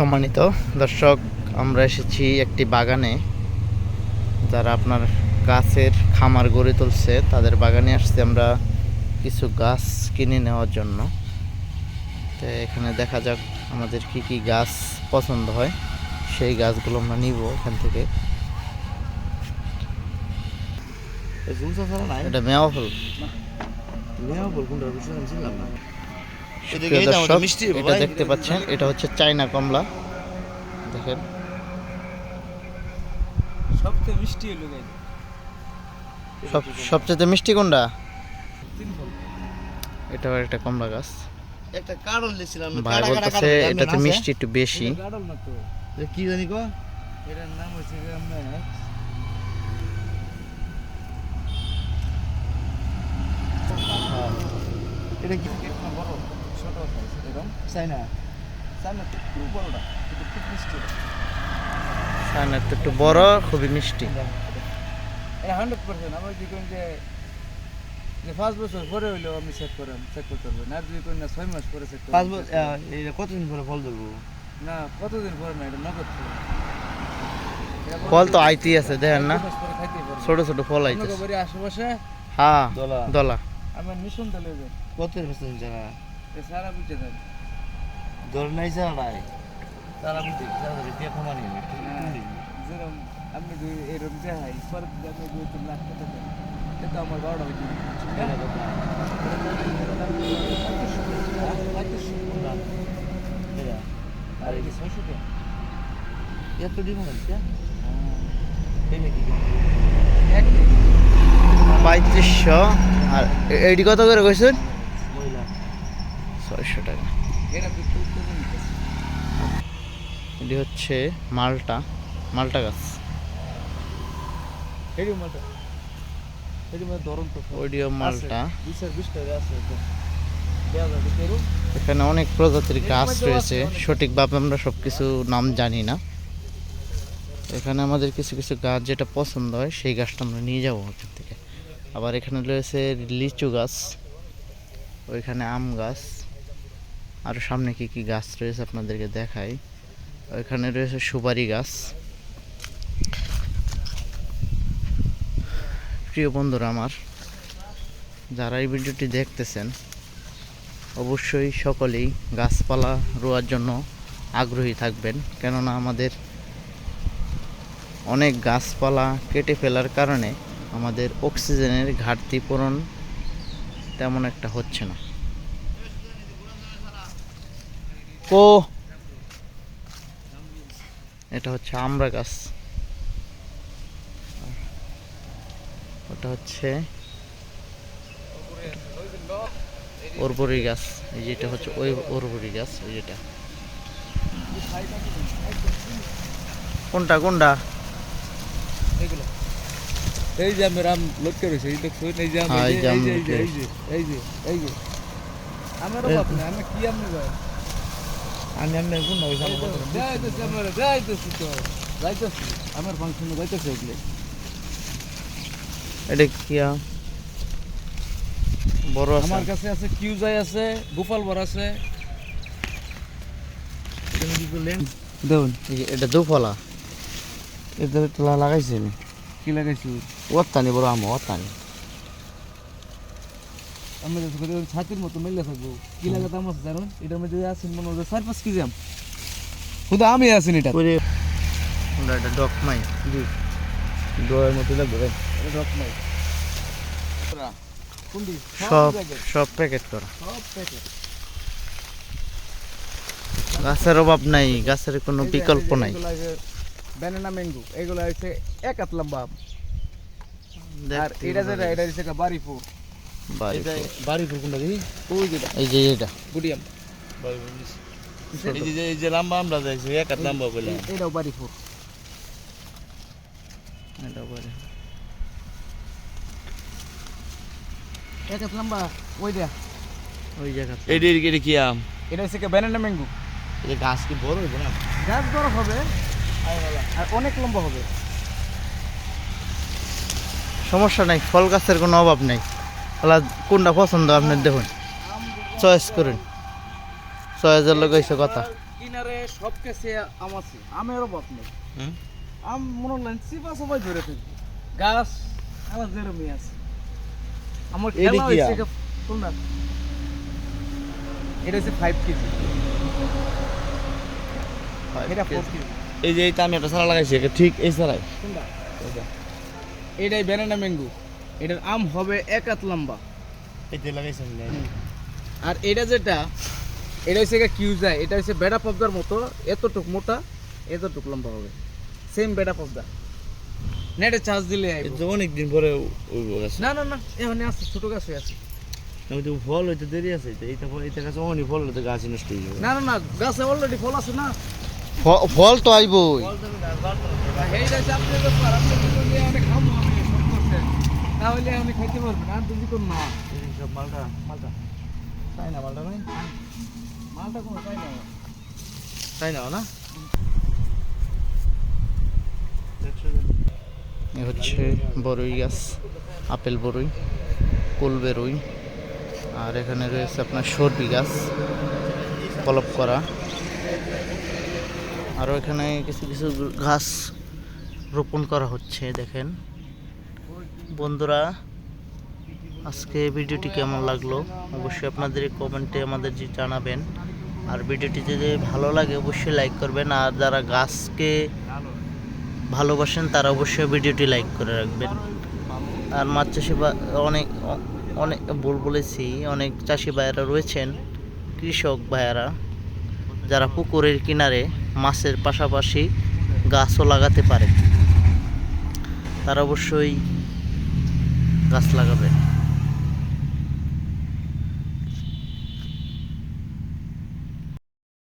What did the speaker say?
সম্মানিত দর্শক আমরা এসেছি একটি বাগানে। যারা আপনার গাছের খামার গড়ে তুলছে তাদের বাগানে আসছি আমরা কিছু গাছ কিনে নেওয়ার জন্য। তো এখানে দেখা যাক আমাদের কি কি গাছ পছন্দ হয়। সেই গাছগুলো আমরা নিব এখান থেকে। এটা মেওয়া ফুল। মেয়া বল কোনটা? বুঝতে না। এটা। দেখতে পাচ্ছেন এটা হচ্ছে চায়না কমলা। দেখেন। সবচেয়ে মিষ্টি হলো সব সবচেয়ে মিষ্টি কোনটা? তিন এটাও একটা কমলা গাছ। একটা কারণ লিখছিলাম ভাই বলতেছে এটাতে মিষ্টি একটু বেশি। গাডল না তো। কি জানি কো এটার নাম হচ্ছে এটা কি? এরকম চাই না চাই না একটু বড়টা কিন্তু খুব মিষ্টি চায়নাটা একটু বড় খুবই মিষ্টি। এটা হান্ড্রেড পার্সেন্ট আমার যদি কোন যে যে পাঁচ বছর পরে হইলেও আপনি চেক করেন চেক করতে আর যদি কোন না ছয় মাস পরে চেক পাঁচ বছর কতদিন পরে ফল দেবো না কতদিন পরে না এটা নগদ ফল। ফল তো আইতেই আছে দেখেন না। ছোট ছোট ফল বাড়ি আশেপাশে? হ্যাঁ দলা। দলা। আমার মিশন দলে কত পার্সেন্ট সারা বুঝে দল নাই নাই তারা বুঝতে তারা রিপিয়া কমানি যেরকম দুই এরকম যে হাই পরে যদি আপনি দুই তিন লাখ টাকা দেন। এটা আমার বারোটা হইতে আর এই ছয়শো টাকা। এত ডিমান্ড এক পঁয়ত্রিশশো। আর এ- এইটি কত করে কইছেন? মহিলা। ছয়শো টাকা এটা তো খুব কমে নিতেছে এটি হচ্ছে মালটা মালটা গাছ। মালটা। এখানে অনেক প্রজাতির গাছ রয়েছে। সঠিকভাবে আমরা সব কিছু নাম জানি না। এখানে আমাদের কিছু কিছু গাছ যেটা পছন্দ হয় সেই গাছটা আমরা নিয়ে যাব ওখান থেকে। আবার এখানে রয়েছে লিচু গাছ ওইখানে আম গাছ। আর সামনে কি কি গাছ রয়েছে আপনাদেরকে দেখাই। ওইখানে রয়েছে সুপারি গাছ। প্রিয় বন্ধুরা আমার, যারা এই ভিডিওটি দেখতেছেন, অবশ্যই সকলেই গাছপালা রোয়ার জন্য আগ্রহী থাকবেন। কেননা আমাদের অনেক গাছপালা কেটে ফেলার কারণে আমাদের অক্সিজেনের ঘাটতি পূরণ তেমন একটা হচ্ছে না। ও এটা হচ্ছে আমড়া গাছ। ওটা হচ্ছে ওরবরি গাছ। এই যেটা হচ্ছে ওই ওরবরি গাছ এই যেটা। কোনটা কোনটা? এইগুলো। এই যে আমি রাম লটকে রয়েছে এই দেখছ? এই যে আমি এই যে এই যে এই যে এই যে যে আমার বাপ না আমি কি আমি আমি আমি কোন না ওইখানে যাইতেছি আমার যাইতেছি তো। যাইতেছি। আমার ফাংশনে যাইতেছে এগুলো। এটা কি বড় আমার কাছে আছে কিউজাই আছে গোপাল বর আছে। দেখুন এটা দুফলা। এটা লাগাইছে আমি কি লাগাইছি? ওত্তানি বড় আম ওত্তানি আমি কাছে করে ছাতির মতো মেলে থাকব কি আমার জানুন? এটার মধ্যে মনে হয় চার পাঁচ কেজি আম। শুধু আমি আছি এটা ওরে। এটা ডকমাই জি। ডয়ের মতো লাগবে নাই কোনটি সব সব প্যাকেট। করা সব প্যাকেট। গাছের অভাব নাই গাছের কোনো বিকল্প নাই। ব্যানানা ম্যাঙ্গো এগুলো হচ্ছে এক হাত লম্বা। আর এটা যেটা এটা। হচ্ছে বাড়ি এটা বাড়ি ফুল কোনটা দেখি? ওই যেটা এই যে এটা। এই যে এই যে লম্বা আমরা দেখছি এক হাত লম্বা বলে। এটাও বাড়ি। এক হাত লম্বা ওই দেয়া। ওই জায়গা কি আম? এটা হচ্ছে ব্যানানা ম্যাঙ্গো এটা গাছ কি বড় হইব না? গাছ বড় হবে আর অনেক লম্বা হবে। সমস্যা নাই ফল গাছের কোনো অভাব নাই। আলা কোনটা পছন্দ আপনার দেখুন। চয়েস করুন। চয়েসের লোক হয়েছে কথা। কিনারে সব আম আছে আমের অভাব নেই। হুম? আম মনে হলেন চিপা সবাই ধরে থাকবে গাছ আমার আছে। আমার খেলা হয়েছে কোনটা এটা হচ্ছে ফাইভ কেজি। এটা ফোর কেজি। এই যে এইটা আমি একটা সারা লাগাইছি ঠিক এই সারাই এটাই ব্যানানা ম্যাঙ্গো এটার আম হবে এক হাত লম্বা। আর এটা যেটা এটা হচ্ছে কিউজাই এটা হচ্ছে বেড়া পবদার মতো এতটুক মোটা এতটুক লম্বা হবে। সেম বেড়া পবদা নেটে চার্জ দিলে অনেক দিন পরে না না না এখানে আছে ছোট গাছ হয়ে আছে। আমি তো ফল হইতে দেরি আছে এইটা ফল এইটা গাছ অনেক ফল হইতে গাছ নষ্ট হয়ে যাবে। না না না গাছে অলরেডি ফল আছে না। ফল তো আইবই। এইটা ব্যাপার আপনি যদি আমি সব করছেন তাহলে আমি খাইতে পারবেন আর যদি কোন না সব মালটা মালটা। তাই না মালটা নাই মালটা কোনো চাই না তাই না না? এ হচ্ছে বড়ই গাছ আপেল বড়ই কুল বেরুই আর এখানে রয়েছে আপনার সর্বি গাছ কলপ করা। আরও এখানে কিছু কিছু ঘাস রোপণ করা হচ্ছে দেখেন। বন্ধুরা, আজকে ভিডিওটি কেমন লাগল? অবশ্যই আপনাদের কমেন্টে আমাদের যে জানাবেন। আর ভিডিওটি যদি ভালো লাগে, অবশ্যই লাইক করবেন। আর যারা গাছকে ভালোবাসেন, তারা অবশ্যই ভিডিওটি লাইক করে রাখবেন। আর মাছ চাষি অনেক অনেক ভুল বলেছি, অনেক চাষি ভাইয়েরা রয়েছেন, কৃষক ভাইয়েরা, যারা পুকুরের কিনারে মাছের পাশাপাশি গাছও লাগাতে পারে। তারা অবশ্যই গাছ লাগাবে।